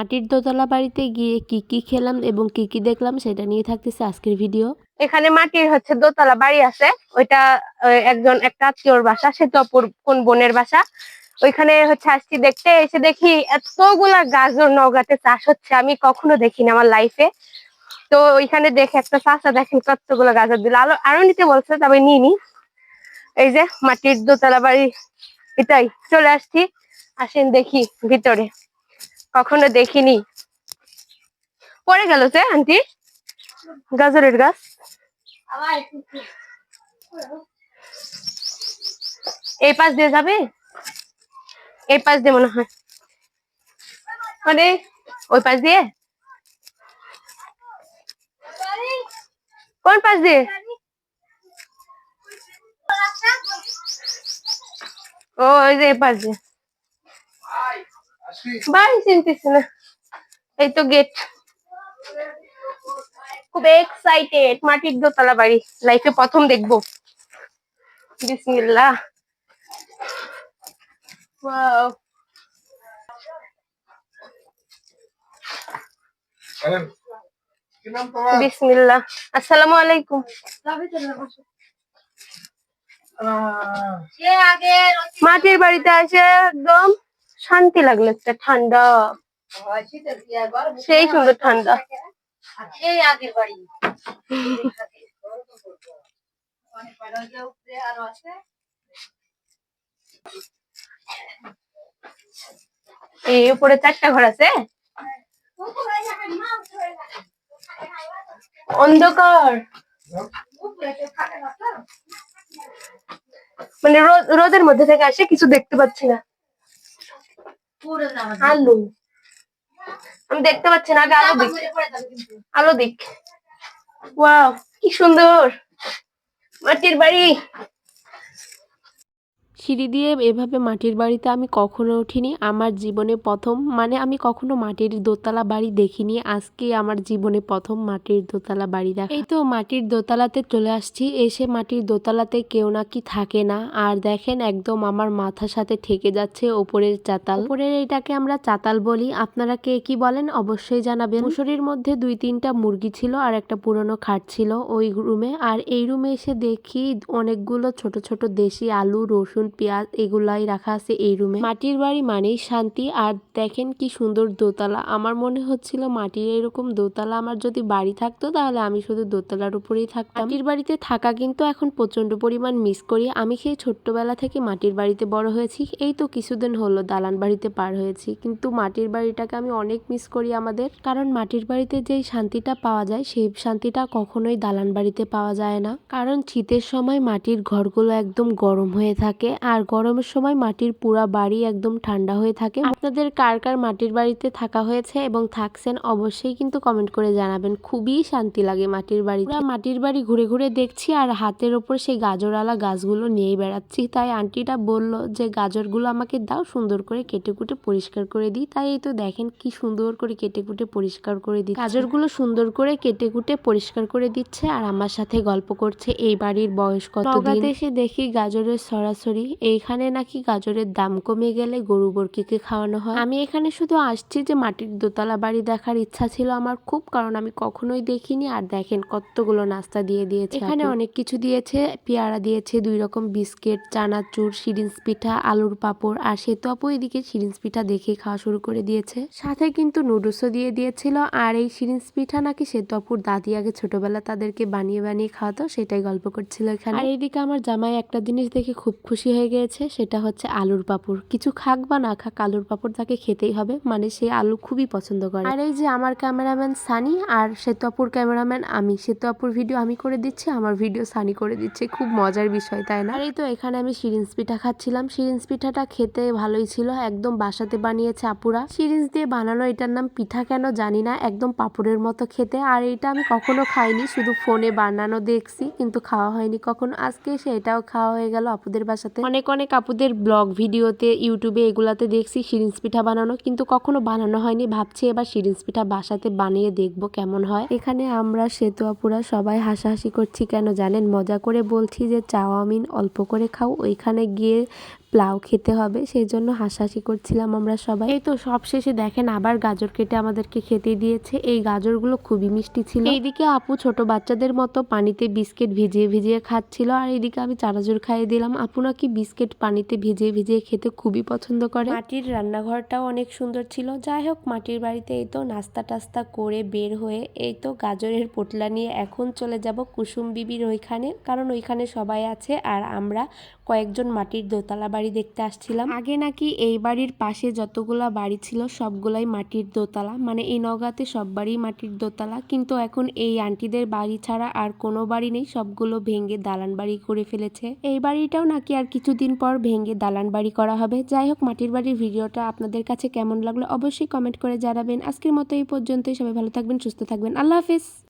মাটির দোতলা বাড়িতে গিয়ে কি কি খেলাম এবং কি কি দেখলাম সেটা নিয়ে থাকতেছে আজকের ভিডিও। এখানে মাটির হচ্ছে দোতলা বাড়ি আছে। ওইটা একজন একটা আত্মীয়র বাসা, সে তো কোন বোনের বাসা। ওইখানে হচ্ছে আসছি দেখতে, এসে দেখি এতগুলা গাজর নওগাঁতে চাষ হচ্ছে, আমি কখনো দেখিনি আমার লাইফে তো ওইখানে দেখে একটা চাষা দেখেন কতগুলো গাজর দিল। আলো, আরও নিতে বলছে, তবে নিয়ে নি এই যে মাটির দোতলা বাড়ি, এটাই। চলে আসছি, আসেন দেখি ভিতরে। কখনো দেখিনি। পড়ে গেল যে, আন্টি? গাজরের গাছ? এই পাশ দিয়ে যাবে? এই পাশ দিয়ে মনে হয়। মানে ওই পাশ দিয়ে? কোন পাশ দিয়ে? ও, ওই যে এই পাশ দিয়ে। ভাই চিনতেছি না এই তো গেট খুব এক্সাইটেড মাটির দোতলা বাড়ি। লাইফে প্রথম দেখব। বিসমিল্লাহ। ওয়াও বিসমিল্লাহ। আসসালামু আলাইকুম। মাটির বাড়িতে এসে একদম। শান্তি লাগল একটা ঠান্ডা। সেই সুন্দর ঠান্ডা। এই উপরে চারটা ঘর আছে? অন্ধকার। মানে রোদ রোদের মধ্যে থেকে আসে কিছু দেখতে পাচ্ছি না। আলো। আমি দেখতে পাচ্ছি না আগে আলো দিক। আলো দিক। ওয়াও কি সুন্দর। মাটির বাড়ি। সিঁড়ি দিয়ে এভাবে মাটির বাড়িতে আমি কখনো উঠিনি। আমার জীবনে প্রথম মানে আমি কখনো মাটির দোতলা বাড়ি দেখিনি। আজকে আমার জীবনে প্রথম মাটির দোতলা বাড়ি দেখা। এই তো মাটির দোতলাতে চলে আসছি। এসে মাটির দোতলাতে কেউ নাকি থাকে না। আর দেখেন একদম আমার মাথার সাথে ঠেকে যাচ্ছে ওপরের চাতাল। ওপরের এটাকে আমরা চাতাল বলি। আপনারা কে কি বলেন অবশ্যই জানাবেন। মুসুরির মধ্যে দুই তিনটা মুরগি ছিল আর একটা পুরনো খাট ছিল ওই রুমে। আর এই রুমে এসে দেখি অনেকগুলো ছোট ছোট দেশি আলু, রসুন পেঁয়াজ এগুলাই রাখা আছে এই রুমে। মাটির বাড়ি মানেই শান্তি, আর দেখেন কি সুন্দর দোতলা। আমার মনে হচ্ছিল মাটির এরকম দোতলা আমার যদি বাড়ি থাকতো, তাহলে আমি শুধু দোতলার উপরেই থাকতাম। মাটির বাড়িতে থাকা কিন্তু এখন প্রচণ্ড পরিমাণ মিস করি। আমি সেই ছোট্টবেলা থেকে মাটির বাড়িতে বড় হয়েছি। এই তো কিছুদিন হলো দালান বাড়িতে পার হয়েছি। কিন্তু মাটির বাড়িটাকে আমি অনেক মিস করি আমাদের। কারণ মাটির বাড়িতে যেই শান্তিটা পাওয়া যায়, সেই শান্তিটা কখনোই দালান বাড়িতে পাওয়া যায় না। কারণ শীতের সময় মাটির ঘরগুলো একদম গরম হয়ে থাকে। আর গরমের সময় মাটির পুরা বাড়ি একদম ঠান্ডা হয়ে থাকে। আপনাদের কার কার মাটির বাড়িতে থাকা হয়েছে এবং থাকছেন অবশ্যই কিন্তু কমেন্ট করে জানাবেন। খুবই শান্তি লাগে মাটির বাড়ি পুরা মাটির বাড়ি ঘুরে ঘুরে দেখছি আর হাতের ওপর সেই গাজরওয়ালা গাছগুলো নিয়েই বেড়াচ্ছি। তাই আন্টিটা বলল যে, গাজরগুলো আমাকে দাও, সুন্দর করে কেটে কুটে পরিষ্কার করে দিই। তাই এই তো দেখেন কি সুন্দর করে কেটে কুটে পরিষ্কার করে দিই গাজরগুলো সুন্দর করে কেটে কুটে পরিষ্কার করে দিচ্ছে আর আমার সাথে গল্প করছে এই বাড়ির বয়স কত এসে দেখি গাজরের সরাসরি এইখানে নাকি গাজরের দাম কমে গেলে গরু বরকিকে খাওয়ানো হয়। আমি এখানে শুধু আসছি যে মাটির দোতলা বাড়ি দেখার ইচ্ছা ছিল আমার খুব কারণ আমি কখনোই দেখিনি আর দেখেন কতগুলো নাস্তা দিয়ে দিয়েছে এখানে অনেক কিছু দিয়েছে পেয়ারা দিয়েছে দুই রকম বিস্কিট চানাচুর সিরিঞ্জ পিঠা আলুর পাঁপড় আর সেতু আপু এদিকে সিরিঞ্জ পিঠা দেখে খাওয়া শুরু করে দিয়েছে। সাথে কিন্তু নুডলসও দিয়ে দিয়েছিল আর এই সিরিঞ্জ পিঠা নাকি সেতু আপুর দাদি আগে ছোটবেলা তাদেরকে বানিয়ে বানিয়ে খাওয়াতো সেটাই গল্প করছিল এখানে। আর এইদিকে আমার জামাই একটা জিনিস দেখে খুব খুশি হয়ে গিয়েছে সেটা হচ্ছে আলুর পাঁপড়। কিছু খাক বা না খাক আলুর পাঁপড় তাকে খেতেই হবে মানে সে আলু খুবই পছন্দ করে। আর এই যে আমার ক্যামেরাম্যান সানি আর সেতু আপুর ক্যামেরাম্যান আমি সেতু আপুর ভিডিও আমি করে দিচ্ছি আমার ভিডিও সানি করে দিচ্ছে খুব মজার বিষয় তাই না? আর এই তো এখানে আমি সিরিঞ্জ পিঠা খাচ্ছিলাম। সিরিঞ্জ পিঠাটা খেতে ভালোই ছিল একদম বাসাতে বানিয়েছে আপুরা। সিরিঞ্জ দিয়ে বানানো এটার নাম পিঠা কেন জানি না একদম পাপড়ের মতো খেতে। আর এটা আমি কখনো খাইনি শুধু ফোনে বানানো দেখছি কিন্তু খাওয়া হয়নি কখনো। আজকে এসে এটাও খাওয়া হয়ে গেল আপুদের বাসাতে। অনেক অনেক আপুদের ব্লগ ভিডিওতে, ইউটিউবে এগুলাতে দেখছি সিরিঞ্জ পিঠা বানানো, কিন্তু কখনো বানানো হয়নি। ভাবছি এবার সিরিঞ্জ পিঠা বাসাতে বানিয়ে দেখব কেমন হয়। এখানে আমরা, সেতু আপুরা, সবাই হাসাহাসি করছি কেন জানেন? মজা করে বলছি যে চাউমিন অল্প করে খাও। ওইখানে গিয়ে প্লাউ খেতে হবে সেই জন্য হাসাহাসি করছিলাম আমরা সবাই। এই তো সব শেষে দেখেন আবার গাজর কেটে আমাদেরকে খেতে দিয়েছে। এই গাজরগুলো খুবই মিষ্টি ছিল। এইদিকে আপু ছোট বাচ্চাদের মতো পানিতে বিস্কিট ভিজিয়ে ভিজিয়ে খাচ্ছিল আর এইদিকে আমি চানাচুর খাইয়ে দিলাম। আপু নাকি বিস্কিট পানিতে ভিজিয়ে ভিজিয়ে খেতে খুবই পছন্দ করে। মাটির রান্নাঘরটাও অনেক সুন্দর ছিল। যাই হোক মাটির বাড়িতে এই তো নাস্তা টাস্তা করে বের হয়ে এই তো গাজরের পোটলা নিয়ে এখন চলে যাব কুসুম বিবির ওইখানে কারণ ওইখানে সবাই আছে আর আমরা কয়েকজন মাটির দোতলা বাড়ি দেখতে আসছিলাম। আগে নাকি এই বাড়ির পাশে যতগুলা বাড়ি ছিল, সবগুলাই মাটির দোতলা। মানে এই নগাতে সব বাড়ি মাটির দোতলা। কিন্তু এখন এই আন্টিদের বাড়ি ছাড়া আর কোনো বাড়ি নেই। সবগুলো ভেঙে দালান বাড়ি করে ফেলেছে। এই বাড়িটাও নাকি আর কিছুদিন পর ভেঙে দালান বাড়ি করা হবে। যাই হোক, মাটির বাড়ির ভিডিওটা আপনাদের কাছে কেমন লাগল অবশ্যই কমেন্ট করে জানাবেন। আজকের মতো এই পর্যন্তই। সবাই ভালো থাকবেন, সুস্থ থাকবেন। আল্লাহ হাফিজ।